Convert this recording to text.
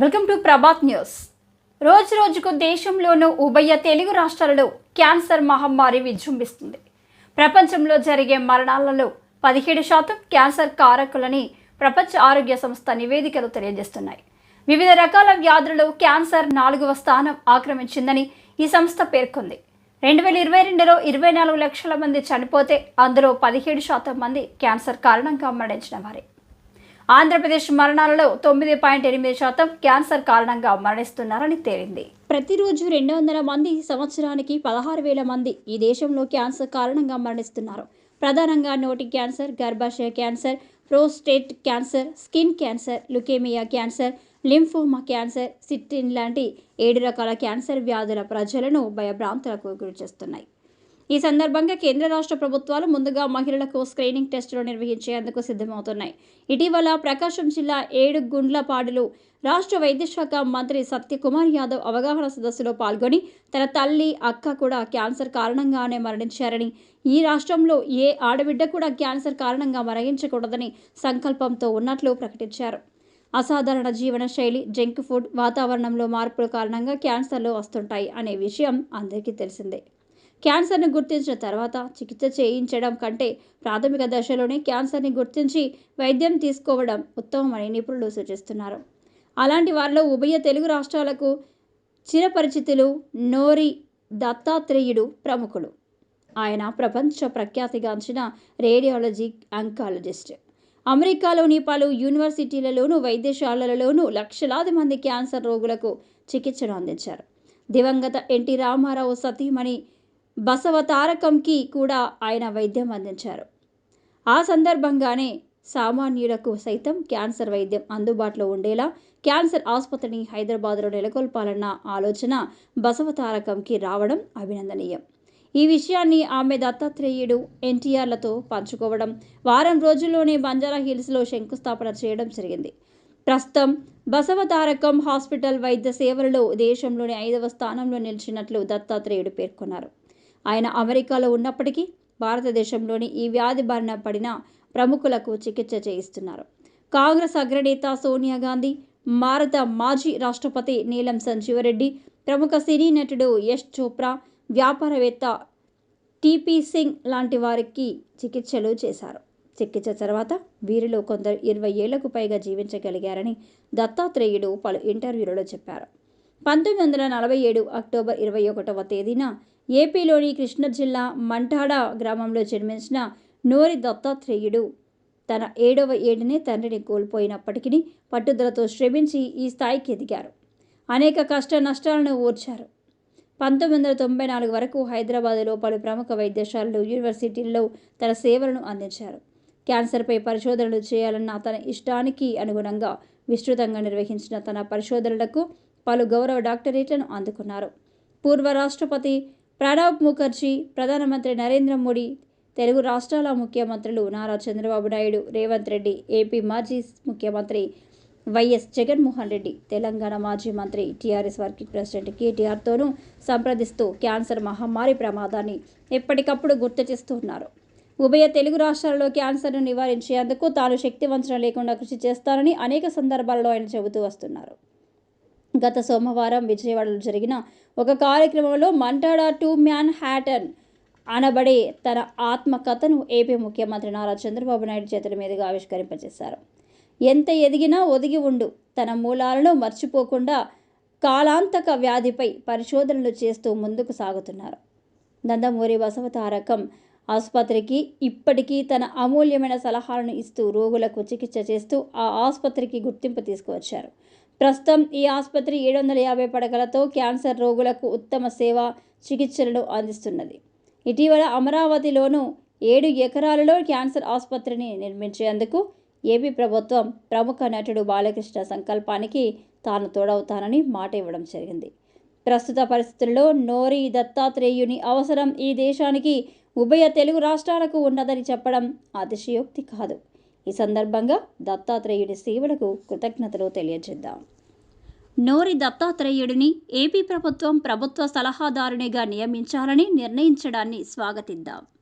Welcome to Prabhat news. రోజు రోజుకు దేశంలోనూ ఉభయ తెలుగు రాష్ట్రాలలో క్యాన్సర్ మహమ్మారి విజృంభిస్తుంది. ప్రపంచంలో జరిగే మరణాలలో పదిహేడు శాతం క్యాన్సర్ కారకులని ప్రపంచ ఆరోగ్య సంస్థ నివేదికలు తెలియజేస్తున్నాయి. వివిధ రకాల వ్యాధులలో క్యాన్సర్ నాలుగవ స్థానం ఆక్రమించిందని ఈ సంస్థ పేర్కొంది. రెండు వేల ఇరవై రెండులో ఇరవై నాలుగు లక్షల మంది చనిపోతే అందులో పదిహేడు శాతం మంది క్యాన్సర్ కారణంగా మరణించిన వారే ఆంధ్రప్రదేశ్ మరణాలలో తొమ్మిది పాయింట్ ఎనిమిది శాతం క్యాన్సర్ కారణంగా మరణిస్తున్నారని తేలింది. ప్రతిరోజు రెండు వందల మంది సంవత్సరానికి పదహారు వేల మంది ఈ దేశంలో క్యాన్సర్ కారణంగా మరణిస్తున్నారు. ప్రధానంగా నోటి క్యాన్సర్ గర్భాశయ cancer prostate cancer skin cancer leukaemia cancer lymphoma cancer సిట్టిన్ లాంటి ఏడు రకాల క్యాన్సర్ వ్యాధుల ప్రజలను భయభ్రాంతులకు గురిచేస్తున్నాయి. ఈ సందర్భంగా కేంద్ర రాష్ట్ర ప్రభుత్వాలు ముందుగా మహిళలకు స్క్రీనింగ్ టెస్టులు నిర్వహించేందుకు సిద్ధమవుతున్నాయి. ఇటీవల ప్రకాశం జిల్లా ఏడు గుండ్లపాడులు రాష్ట్ర వైద్యశాఖ మంత్రి సత్యకుమార్ యాదవ్ అవగాహన సదస్సులో పాల్గొని తన తల్లి అక్క కూడా క్యాన్సర్ కారణంగానే మరణించారని ఈ రాష్ట్రంలో ఏ ఆడబిడ్డ కూడా క్యాన్సర్ కారణంగా మరణించకూడదని సంకల్పంతో ఉన్నట్లు ప్రకటించారు. అసాధారణ జీవన శైలి జంక్ ఫుడ్ వాతావరణంలో మార్పుల కారణంగా క్యాన్సర్లు వస్తుంటాయి అనే విషయం అందరికీ తెలిసిందే. క్యాన్సర్ను గుర్తించిన తర్వాత చికిత్స చేయించడం కంటే ప్రాథమిక దశలోనే క్యాన్సర్ని గుర్తించి వైద్యం తీసుకోవడం ఉత్తమమని నిపుణులు సూచిస్తున్నారు. అలాంటి వారిలో ఉభయ తెలుగు రాష్ట్రాలకు చిరపరిచితులు నోరి దత్తాత్రేయుడు ప్రముఖుడు ఆయన ప్రపంచ ప్రఖ్యాతిగాంచిన రేడియాలజీ అంకాలజిస్ట్. అమెరికాలోని పలు యూనివర్సిటీలలోనూ వైద్యశాలలలోనూ లక్షలాది మంది క్యాన్సర్ రోగులకు చికిత్సను అందించారు. దివంగత ఎన్టీ రామారావు సతీమణి బసవ తారకంకి కూడా ఆయన వైద్యం అందించారు. ఆ సందర్భంగానే సామాన్యులకు సైతం క్యాన్సర్ వైద్యం అందుబాటులో ఉండేలా క్యాన్సర్ ఆసుపత్రిని హైదరాబాద్లో నెలకొల్పాలన్న ఆలోచన బసవ తారకంకి రావడం అభినందనీయం. ఈ విషయాన్ని ఆమె దత్తాత్రేయుడు ఎన్టీఆర్లతో పంచుకోవడం వారం రోజుల్లోనే బంజారా హిల్స్లో శంకుస్థాపన చేయడం జరిగింది. ప్రస్తుతం బసవతారకం హాస్పిటల్ వైద్య సేవలలో దేశంలోని ఐదవ స్థానంలో నిలిచినట్లు దత్తాత్రేయుడు పేర్కొన్నారు. ఆయన అమెరికాలో ఉన్నప్పటికీ భారతదేశంలోని ఈ వ్యాధి బారిన పడిన ప్రముఖులకు చికిత్స చేయిస్తున్నారు. కాంగ్రెస్ అగ్రనేత సోనియా గాంధీ భారత మాజీ రాష్ట్రపతి నీలం సంజీవరెడ్డి ప్రముఖ సినీ నటుడు యశ్ చోప్రా వ్యాపారవేత్త టీపీ సింగ్ లాంటి వారికి చికిత్సలు చేశారు. చికిత్స తర్వాత వీరిలో కొందరు ఇరవై ఏళ్ళకు పైగా జీవించగలిగారని దత్తాత్రేయుడు పలు ఇంటర్వ్యూలలో చెప్పారు. పంతొమ్మిది వందల నలభై ఏడు అక్టోబర్ ఇరవై ఒకటవ తేదీన ఏపీలోని కృష్ణా జిల్లా మంటాడ గ్రామంలో జన్మించిన నోరి దత్తాత్రేయుడు. తన ఏడవ ఏడునే తండ్రిని కోల్పోయినప్పటికీ పట్టుదలతో శ్రమించి ఈ స్థాయికి ఎదిగారు. అనేక కష్ట నష్టాలను ఓర్చారు. పంతొమ్మిది వందల తొంభై నాలుగు వరకు హైదరాబాద్లో పలు ప్రముఖ వైద్యశాలలు యూనివర్సిటీల్లో తన సేవలను అందించారు. క్యాన్సర్పై పరిశోధనలు చేయాలన్న తన ఇష్టానికి అనుగుణంగా విస్తృతంగా నిర్వహించిన తన పరిశోధనలకు పలు గౌరవ డాక్టరేట్లను అందుకున్నారు. పూర్వ రాష్ట్రపతి ప్రణబ్ ముఖర్జీ ప్రధానమంత్రి నరేంద్ర మోడీ తెలుగు రాష్ట్రాల ముఖ్యమంత్రులు నారా చంద్రబాబు నాయుడు రేవంత్ రెడ్డి ఏపీ మాజీ ముఖ్యమంత్రి వైఎస్ జగన్మోహన్ రెడ్డి తెలంగాణ మాజీ మంత్రి టీఆర్ఎస్ వర్కింగ్ ప్రెసిడెంట్ కేటీఆర్తోనూ సంప్రదిస్తూ క్యాన్సర్ మహమ్మారి ప్రమాదాన్ని ఎప్పటికప్పుడు గుర్తు చేస్తున్నారు. ఉభయ తెలుగు రాష్ట్రాలలో క్యాన్సర్ను నివారించేందుకు తాను శక్తివంచన లేకుండా కృషి చేస్తానని అనేక సందర్భాల్లో ఆయన చెబుతూ వస్తున్నారు. గత సోమవారం విజయవాడలో జరిగిన ఒక కార్యక్రమంలో మంటాడా టూ మ్యాన్ హ్యాటన్ అనబడే తన ఆత్మకథను ఏపీ ముఖ్యమంత్రి నారా చంద్రబాబు నాయుడు చేతుల మీదుగా ఆవిష్కరింపజేశారు. ఎంత ఎదిగినా ఒదిగి ఉండు. తన మూలాలను మర్చిపోకుండా కాలాంతక వ్యాధిపై పరిశోధనలు చేస్తూ ముందుకు సాగుతున్నారు. నందమూరి బసవతారకం ఆసుపత్రికి ఇప్పటికీ తన అమూల్యమైన సలహాలను ఇస్తూ రోగులకు చికిత్స చేస్తూ ఆ ఆసుపత్రికి గుర్తింపు తీసుకువచ్చారు. ప్రస్తుతం ఈ ఆసుపత్రి ఏడు వందల యాభై పడకలతో క్యాన్సర్ రోగులకు ఉత్తమ సేవ చికిత్సలను అందిస్తున్నది. ఇటీవల అమరావతిలోనూ ఏడు ఎకరాలలో క్యాన్సర్ ఆసుపత్రిని నిర్మించేందుకు ఏపీ ప్రభుత్వం ప్రముఖ నటుడు బాలకృష్ణ సంకల్పానికి తాను తోడవుతానని మాట ఇవ్వడం జరిగింది. ప్రస్తుత పరిస్థితుల్లో నోరి దత్తాత్రేయుని అవసరం ఈ దేశానికి ఉభయ తెలుగు రాష్ట్రాలకు ఉన్నదని చెప్పడం అతిశయోక్తి కాదు. ఈ సందర్భంగా దత్తాత్రేయుడి సేవలకు కృతజ్ఞతలు తెలియజేద్దాం. నోరి దత్తాత్రేయుడిని ఏపీ ప్రభుత్వం ప్రభుత్వ సలహాదారునిగా నియమించాలని నిర్ణయించడాన్ని స్వాగతిద్దాం.